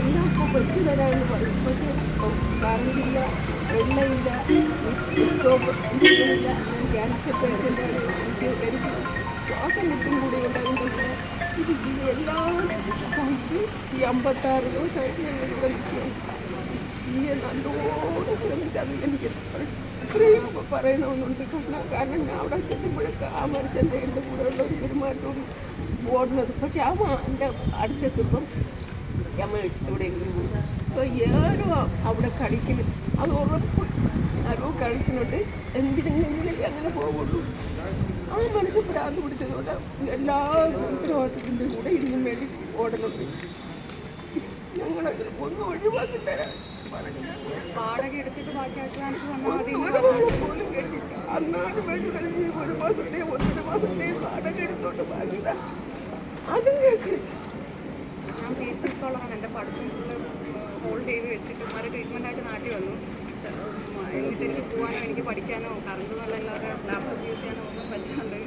എല്ലാം ഇപ്പോൾ വെച്ച് തരാമെന്ന് പറയും പക്ഷേ കറണ്ടില്ല വെള്ളമില്ല ഇല്ല ഞാൻ ക്യാൻസർ പേഷ്യന്റാണ് എനിക്ക് എനിക്ക് ശ്വാസം കിട്ടും കൂടി ഉണ്ടാകുന്നുണ്ട് ഇത് ഇതെല്ലാം സഹിച്ച് ഈ അമ്പത്താറ് ദിവസമായിട്ട് ഞാൻ ഇവിടെ ചെയ്യാൻ നല്ലോണം ശ്രമിച്ചത് എനിക്ക് അത്രയും പറയണമെന്നുണ്ട്. കാരണം ഞാൻ അവിടെ ചെല്ലുമ്പോഴൊക്കെ ആ മനുഷ്യന്റെ എന്റെ കൂടെയുള്ള ഒരു പെരുമാറ്റവും ഓടുന്നത് പക്ഷെ ആ എന്റെ അടുത്തെത്തുമ്പം ഞാൻ മേടിച്ചിട്ട് എവിടെയെങ്കിലും പോകും അപ്പോൾ ആരോ അവിടെ കളിക്കുന്നു അത് ഉറപ്പ്. ആരോ കളിക്കുന്നുണ്ട്. എന്തിനെങ്കിലും അങ്ങനെ പോകുള്ളൂ ആ മനുഷ്യൻ ഭ്രാന്ത് പിടിച്ചതുകൊണ്ട് എല്ലാ ഉത്തരവാദിത്തത്തിന്റെ കൂടെ ഇന്നും വേണ്ടി ഓടുന്നുണ്ട്. ഞങ്ങൾ ഒന്ന് ഒഴിവാക്കി തരാം. വാടക എടുത്തിട്ട് ബാക്കി അഡ്വാൻസ് വന്നാൽ മതി. എന്ന് ഒരു. അന്നാണ് മാസത്തെ ഒന്നര മാസത്തെ വാടക എടുത്തോണ്ട് വാങ്ങിയതാ. അതും കേൾക്കില്ല എച്ച് എന്റെ പഠിത്തം ഫുള്ള് ഹോൾഡ് ചെയ്ത് വെച്ചിട്ട് മറ്റേ ട്രീറ്റ്മെന്റ് ആയിട്ട് നാട്ടിൽ വന്നു. എന്നിട്ട് എനിക്ക് പോകാനോ എനിക്ക് പഠിക്കാനോ കറണ്ട് വെള്ളം ഇല്ലാതെ ലാപ്ടോപ്പ് യൂസ് ചെയ്യാനോ ഒന്നും പറ്റാണ്ട്